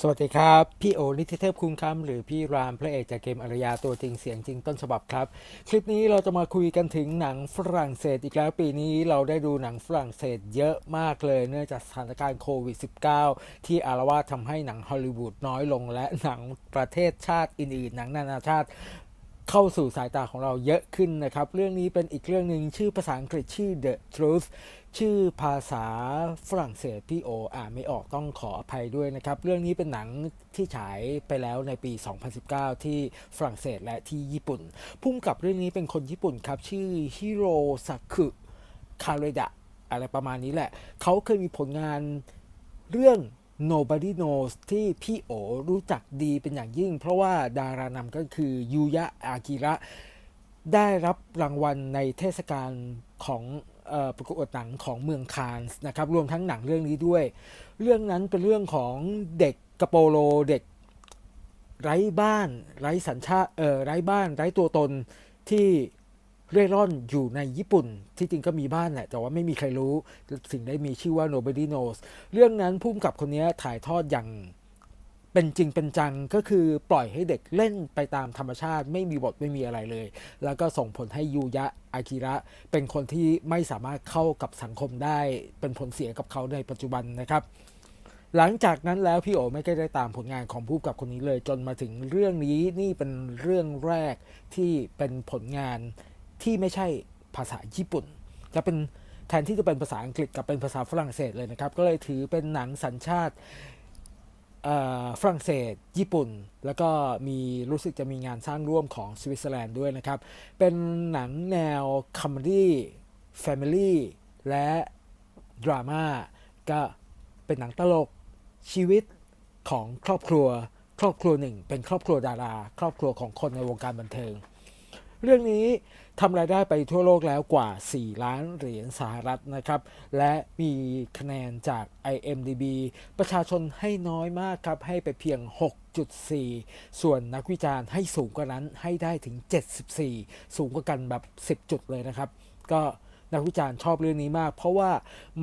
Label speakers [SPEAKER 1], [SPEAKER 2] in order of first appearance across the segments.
[SPEAKER 1] สวัสดีครับ พี่โอนิติเทพคุณคำหรือพี่รามพระเอกจากเกมอารยาตัวจริงเสียงจริงต้นฉบับครับ คลิปนี้เราจะมาคุยกันถึงหนังฝรั่งเศสอีกแล้วปีนี้เราได้ดูหนังฝรั่งเศสเยอะมากเลย เนื่องจากสถานการณ์โควิด -19 ที่อารวาสทำให้หนังฮอลลีวูดน้อยลง และหนังประเทศชาติอื่นๆหนังนานาชาติ เข้าสู่สายตาของเราเยอะขึ้นนะครับ เรื่องนี้เป็นอีกเรื่องหนึ่งชื่อภาษาอังกฤษชื่อ The Truth ชื่อภาษาฝรั่งเศสพี่โออ่านไม่ออกต้องขออภัยด้วยนะครับ เรื่องนี้เป็นหนังที่ฉายไปแล้วในปี 2019 ที่ฝรั่งเศสและที่ญี่ปุ่นพุ่มกับเรื่องนี้เป็นคนญี่ปุ่นครับ ชื่อฮิโรซากุคาเรดะอะไรประมาณนี้แหละ เขาเคยมีผลงานเรื่อง Nobody Knows ที่พี่โอรู้จักดีเป็นอย่างยิ่ง เพราะว่าดารานำก็คือยูยะอากิระ ได้รับรางวัลในเทศกาลของออประกวดหนังของเมืองคานส์นะครับรวมทั้งหนังเรื่องนี้ด้วย เรื่องนั้นเป็นเรื่องของเด็กกระโปโลเด็กไร้บ้าน ไร้สัญชาติเออไร้บ้าน ไร้ตัวตนที่ เร่ร่อนอยู่ในญี่ปุ่น ที่จริงก็มีบ้านแหละ แต่ว่าไม่มีใครรู้ สิ่งได้มีชื่อว่า nobody knows เรื่องนั้นพุ่มกับคนนี้ถ่ายทอดอย่างเป็นจริงเป็นจังก็คือปล่อยให้เด็กเล่นไปตามธรรมชาติ ไม่มีบทไม่มีอะไรเลย แล้วก็ส่งผลให้ยูยะอากิระ เป็นคนที่ไม่สามารถเข้ากับสังคมได้ เป็นผลเสียกับเขาในปัจจุบันนะครับ หลังจากนั้นแล้วพี่โอไม่ได้ตามผลงานของผู้กำกับคนนี้เลย จนมาถึงเรื่องนี้นี่เป็นเรื่องแรกที่เป็นผลงาน ที่ไม่ใช่ภาษาญี่ปุ่น จะเป็นแทนที่จะเป็นภาษาอังกฤษกับเป็นภาษาฝรั่งเศสเลยนะครับ ก็เลยถือเป็นหนังสัญชาติฝรั่งเศส ญี่ปุ่น แล้วก็มีรู้สึกจะมีงานสร้างร่วมของสวิตเซอร์แลนด์ด้วยนะครับ เป็นหนังแนวคอมเมดี้แฟมิลี่และดราม่าก็เป็นหนังตลกชีวิตของครอบครัว ครอบครัวหนึ่ง เป็นครอบครัวดารา ครอบครัวของคนในวงการบันเทิง เรื่องนี้ทำรายได้ไปทั่วโลกแล้วกว่า 4 ล้านเหรียญสหรัฐนะครับ และมีคะแนนจาก IMDB ประชาชนให้น้อยมากครับ ให้ไปเพียง 6.4 ส่วนนักวิจารณ์ให้สูงกว่านั้นให้ได้ถึง 74 สูงกว่ากันแบบ 10 จุดเลยนะครับ ก็นักวิจารณ์ชอบเรื่องนี้มาก เพราะว่า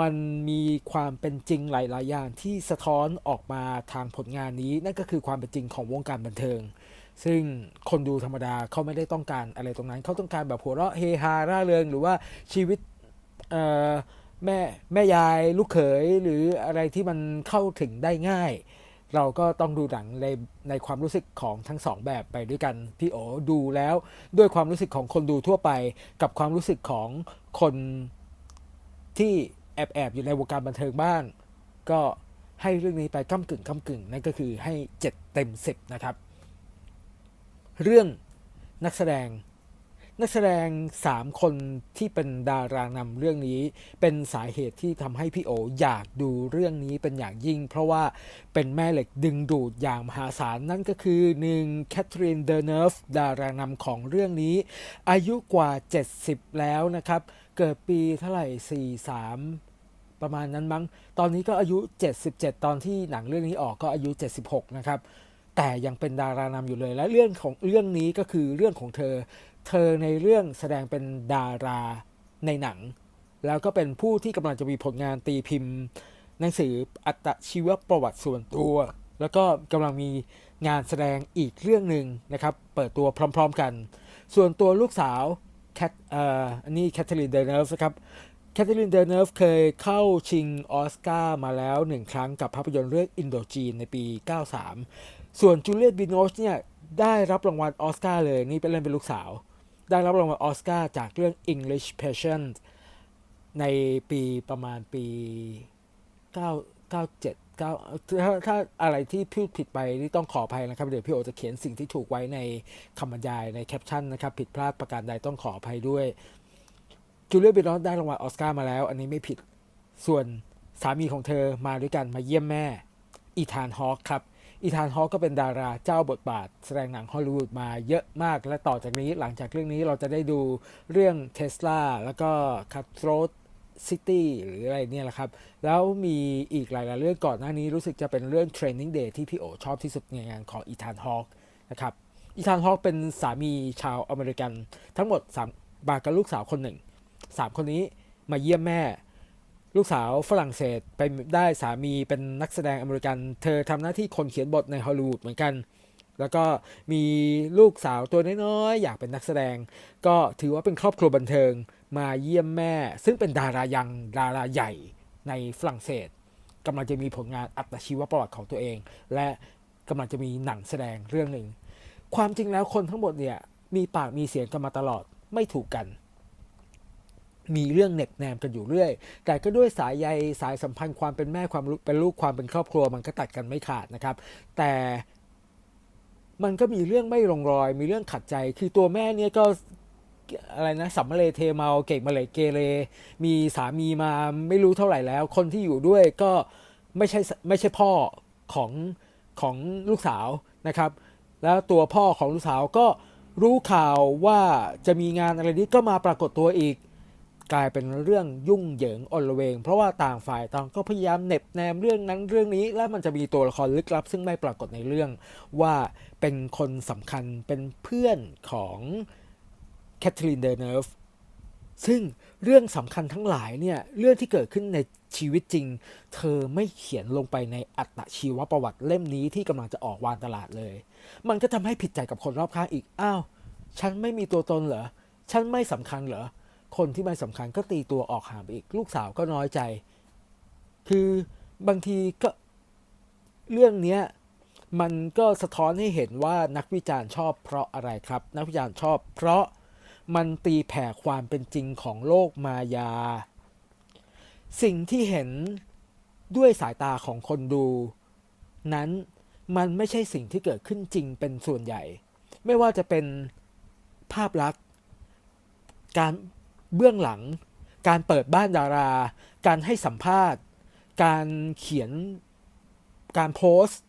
[SPEAKER 1] มันมีความเป็นจริงหลาย ๆ อย่างที่สะท้อนออกมาทางผลงานนี้ นั่นก็คือความเป็นจริงของวงการบันเทิง ซึ่งคนดูธรรมดาเขาไม่ได้ต้องการอะไรตรงนั้น เขาต้องการแบบหัวเราะเฮฮาร่าเริง หรือว่าชีวิตแม่แม่ยายลูกเขยหรืออะไรที่มันเข้าถึงได้ง่าย เราก็ต้องดูหนังในในความรู้สึกของทั้งสองแบบไปด้วยกันพี่โอดูแล้วด้วยความรู้สึกของคนดูทั่วไป กับความรู้สึกของคนที่แอบแอบอยู่ในวงการบันเทิงบ้าง ก็ให้เรื่องนี้ไปก้ากึ่งก้ากึ่งนั่นก็คือให้ 7 เต็ม 10 นะครับ เรื่องนักแสดง นักแสดง 3 คนที่เป็นดารานำเรื่องนี้ เป็นสาเหตุที่ทำให้พี่โออยากดูเรื่องนี้เป็นอย่างยิ่ง เพราะว่าเป็นแม่เหล็กดึงดูดอย่างมหาศาลนั่นก็คือหนึ่งแคทรีนเดเนฟดารานำของเรื่องนี้ อายุกว่า 70 แล้วนะครับ เกิดปีเท่าไหร่ 43ประมาณนั้นมั้ง ตอนนี้ก็อายุ 77 ตอนที่หนังเรื่องนี้ออกก็อายุ 76 นะครับ แต่ยังเป็นดารานำอยู่เลย และเรื่องของเรื่องนี้ก็คือเรื่องของเธอ เธอในเรื่องแสดงเป็นดาราในหนัง แล้วก็เป็นผู้ที่กำลังจะมีผลงานตีพิมพ์ หนังสืออัตชีวประวัติส่วนตัว แล้วก็กำลังมีงานแสดงอีกเรื่องหนึ่งนะครับ เปิดตัวพร้อม ๆกัน ส่วนตัวลูกสาวแคทเอ่ออันนี้แคทเธอรีนเดเนฟนะครับแคทเธอรีนเดเนฟเคยเข้าชิงออสการ์มาแล้วหนึ่งครั้งกับภาพยนตร์เรื่องอินโดจีนในปี 93 ส่วนจูเลียตบิโนชเนี่ยได้รับรางวัลออสการ์เลยนี่เป็นเล่นเป็นลูกสาว ได้รับรางวัลออสการ์จากเรื่อง English Patient ในปีประมาณปี 9 97 9ถ้าถ้าอะไรที่พูดผิดไปนี่ต้องขออภัยนะครับ เดี๋ยวพี่โอจะเขียนสิ่งที่ถูกไว้ในคำบรรยายในแคปชั่นนะครับ ผิดพลาดประการใดต้องขออภัยด้วยจูเลียบินอสได้รางวัลออสการ์มาแล้ว อันนี้ไม่ผิดส่วนสามีของเธอมาด้วยกันมาเยี่ยมแม่ อีธานฮอคครับ อีธานฮอก็เป็นดาราเจ้าบทบาท แสดงหนังฮอลลีวูดมาเยอะมาก และต่อจากนี้หลังจากเรื่องนี้เราจะได้ดูเรื่องเทสลาแล้วก็คัตโร t ซิตี้หรืออะไรเนี่ยแหละครับ แล้วมีอีกหลาย ๆ เรื่องก่อนหน้านี้รู้สึกจะเป็นเรื่อง Training Day ที่พี่โอชอบที่สุดในงานของอีธานฮอคนะครับอีธานฮอคเป็นสามีชาวอเมริกัน ทั้งหมด3บากับลูกสาวคนหนึ่งสามคนนี้มาเยี่ยมแม่ ลูกสาวฝรั่งเศสไปได้สามีเป็นนักแสดงอเมริกัน เธอทำหน้าที่คนเขียนบทในฮอลลีวูดเหมือนกัน แล้วก็มีลูกสาวตัวน้อยๆอยากเป็นนักแสดง ก็ถือว่าเป็นครอบครัวบันเทิงมาเยี่ยมแม่ ซึ่งเป็นดารายังดาราใหญ่ในฝรั่งเศสกำลังจะมีผลงานอัตชีวประวัติของตัวเอง และกำลังจะมีหนังแสดงเรื่องหนึ่ง ความจริงแล้วคนทั้งหมดเนี่ยมีปากมีเสียงกันมาตลอดไม่ถูกกัน มีเรื่องเหน็บแนมกันอยู่เรื่อย แต่ก็ด้วยสายใยสายสัมพันธ์ความเป็นแม่ความเป็นลูกความเป็นครอบครัว มันก็ตัดกันไม่ขาดนะครับ แต่มันก็มีเรื่องไม่ลงรอย มีเรื่องขัดใจ คือตัวแม่เนี่ยก็อะไรนะสัมมาเลเทเมาเก่งมาเลยเกเร มีสามีมาไม่รู้เท่าไหร่แล้ว คนที่อยู่ด้วยก็ไม่ใช่ไม่ใช่พ่อของของลูกสาวนะครับ แล้วตัวพ่อของลูกสาวก็รู้ข่าวว่าจะมีงานอะไรนี้ก็มาปรากฏตัวอีก กลายเป็นเรื่องยุ่งเหยิงอลเวง เพราะว่าต่างฝ่ายต่างก็พยายามเน็บแนมเรื่องนั้นเรื่องนี้ แล้วมันจะมีตัวละครลึกลับ ซึ่งไม่ปรากฏในเรื่องว่าเป็นคนสำคัญเป็นเพื่อนของแคทเธอรีนเดเนฟซึ่งเรื่องสำคัญทั้งหลายเนี่ยเรื่องที่เกิดขึ้นในชีวิตจริง เธอไม่เขียนลงไปในอัตชีวประวัติเล่มนี้ที่กำลังจะออกวางตลาดเลย มันก็ทำให้ผิดใจกับคนรอบข้างอีก อ้าว ฉันไม่มีตัวตนเหรอ ฉันไม่สำคัญเหรอ คนที่ไม่สำคัญก็ตีตัวออกห่างไปอีก ลูกสาวก็น้อยใจ คือบางทีก็เรื่องเนี้ยมันก็สะท้อนให้เห็นว่านักวิจารณ์ชอบเพราะอะไรครับ นักวิจารณ์ชอบเพราะมันตีแผ่ความเป็นจริงของโลกมายา สิ่งที่เห็นด้วยสายตาของคนดู นั้นมันไม่ใช่สิ่งที่เกิดขึ้นจริงเป็นส่วนใหญ่ ไม่ว่าจะเป็นภาพลักษณ์ การ เบื้องหลัง การเปิดบ้านดารา การให้สัมภาษณ์ การเขียนการโพสต์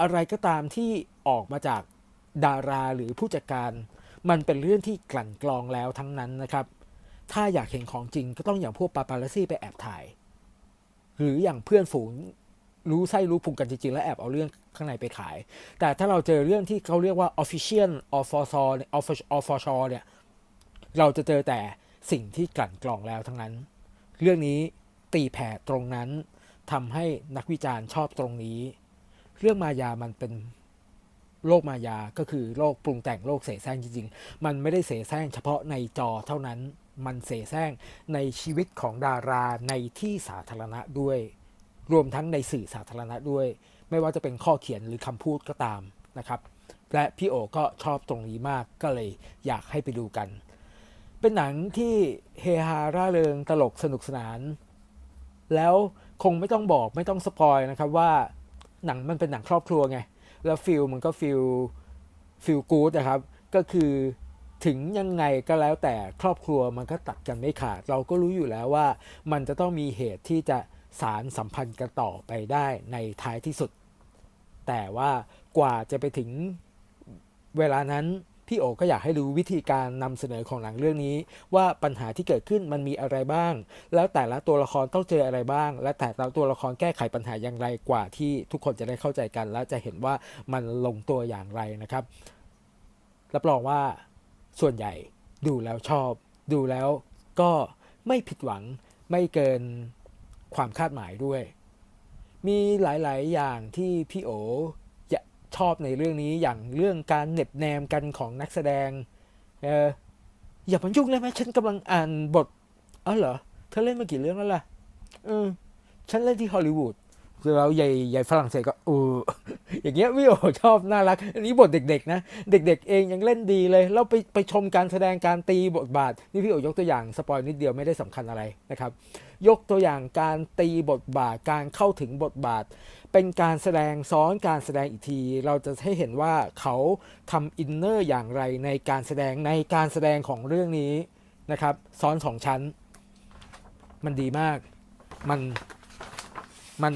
[SPEAKER 1] อะไรก็ตามที่ออกมาจากดาราหรือผู้จัดการ มันเป็นเรื่องที่กลั่นกรองแล้วทั้งนั้นนะครับ ถ้าอยากเห็นของจริงก็ต้องอย่างพวกปาปาลซี่ไปแอบถ่าย หรืออย่างเพื่อนฝูงรู้ไส้รู้พุงกันจริงๆ แล้วแอบเอาเรื่องข้างในไปขาย แต่ถ้าเราเจอเรื่องที่เขาเรียกว่า official of f o r เนี่ย of f o r เนี่ย เราจะเจอแต่ สิ่งที่กลั่นกรองแล้วทั้งนั้น เรื่องนี้ตีแผ่ตรงนั้นทำให้นักวิจารณ์ชอบตรงนี้ เรื่องมายามันเป็นโลกมายาก็คือโลกปรุงแต่งโลกเสแสร้งจริงๆ มันไม่ได้เสแสร้งเฉพาะในจอเท่านั้น มันเสแสร้งในชีวิตของดาราในที่สาธารณะด้วย รวมทั้งในสื่อสาธารณะด้วย ไม่ว่าจะเป็นข้อเขียนหรือคำพูดก็ตามนะครับ และพี่โอก็ชอบตรงนี้มากก็เลยอยากให้ไปดูกัน เป็นหนังที่เฮฮาร่าเริงตลกสนุกสนาน แล้วคงไม่ต้องบอกไม่ต้องสปอยนะครับว่าหนังมันเป็นหนังครอบครัวไง แล้วฟิลมันก็ฟิลฟิลกู๊ดนะครับ ก็คือถึงยังไงก็แล้วแต่ครอบครัวมันก็ตัดกันไม่ขาด เราก็รู้อยู่แล้วว่ามันจะต้องมีเหตุที่จะสารสัมพันธ์กันต่อไปได้ในท้ายที่สุด แต่ว่ากว่าจะไปถึงเวลานั้น พี่โอก็อยากให้ดูวิธีการนำเสนอของหนังเรื่องนี้ ว่าปัญหาที่เกิดขึ้นมันมีอะไรบ้าง แล้วแต่ละตัวละครต้องเจออะไรบ้าง และแต่ละตัวละครแก้ไขปัญหาอย่างไรกว่าที่ทุกคนจะได้เข้าใจกัน และจะเห็นว่ามันลงตัวอย่างไรนะครับรับรองว่าส่วนใหญ่ดูแล้วชอบ ดูแล้วก็ไม่ผิดหวังไม่เกินความคาดหมายด้วย มีหลาย ๆ อย่างที่พี่โอ ชอบในเรื่องนี้อย่างเรื่องการเหน็บแนมกันของนักแสดงเอออย่ามายุ่งเลยไหมฉันกำลังอ่านบทอ๋อเหรอเธอเล่นมากี่เรื่องแล้วล่ะเออฉันเล่นที่ฮอลลีวูด คือเราใหญ่ใหญ่ฝรั่งเศสก็เอออย่างเงี้ยพี่โอชอบน่ารัก อันนี้บทเด็กๆนะ เด็ก ๆ เองยังเล่นดีเลยแล้วไปไปชมการแสดงการตีบทบาท นี่พี่โอยกตัวอย่างสปอยนิดเดียวไม่ได้สำคัญอะไรนะครับ ยกตัวอย่างการตีบทบาทการเข้าถึงบทบาท เป็นการแสดงซ้อนการแสดงอีกที เราจะให้เห็นว่าเขาทำอินเนอร์อย่างไรในการแสดงในการแสดงของเรื่องนี้นะครับ ซ้อนสองชั้น มันดีมาก มัน มัน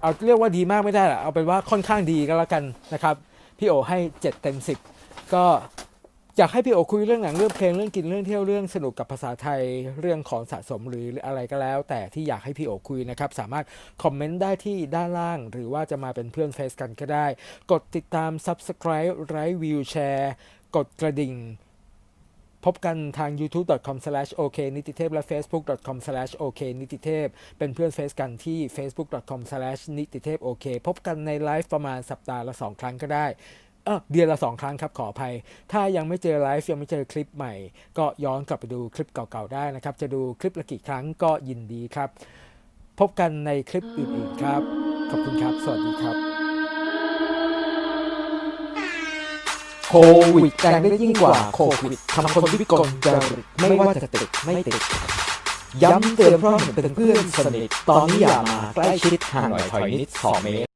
[SPEAKER 1] เอาเรียกว่าดีมากไม่ได้หรอเอาเป็นว่าค่อนข้างดีก็แล้วกันนะครับ พี่โอให้ 7 เต็ม 10 ก็อยากให้พี่โอคุยเรื่องหนังเรื่องเพลงเรื่องกินเรื่องเที่ยวเรื่องสนุกกับภาษาไทยเรื่องของสะสมหรืออะไรก็แล้ว แต่ที่อยากให้พี่โอคุยนะครับ สามารถคอมเมนต์ได้ที่ด้านล่าง หรือว่าจะมาเป็นเพื่อนเฟซกันก็ได้ กดติดตาม Subscribe ไลค์วิวแชร์กดกระดิ่ง พบกันทาง youtube.com/ok นิติเทพและ facebook.com/ok นิติเทพเป็นเพื่อนเฟซกันที่ facebook.com/ นิติเทพโอเคพบกันในไลฟ์ประมาณสัปดาห์ละ 2 ครั้งก็ได้เออเดือนละ 2 ครั้งครับขออภัย ถ้ายังไม่เจอไลฟ์ยังไม่เจอคลิปใหม่ ก็ย้อนกลับไปดูคลิปเก่าๆได้นะครับ จะดูคลิปละกี่ครั้งก็ยินดีครับ พบกันในคลิปอื่นๆครับ ขอบคุณครับ สวัสดีครับ
[SPEAKER 2] โควิดแรงได้ยิ่งกว่าโควิดทำคนวิกลจริตไม่ว่าจะติดไม่ติด ย้ำเตือนเพราะเห็นเป็นเพื่อนสนิท ตอนนี้อย่ามาใกล้ชิดห่างหน่อยถอยนิดสองเมตร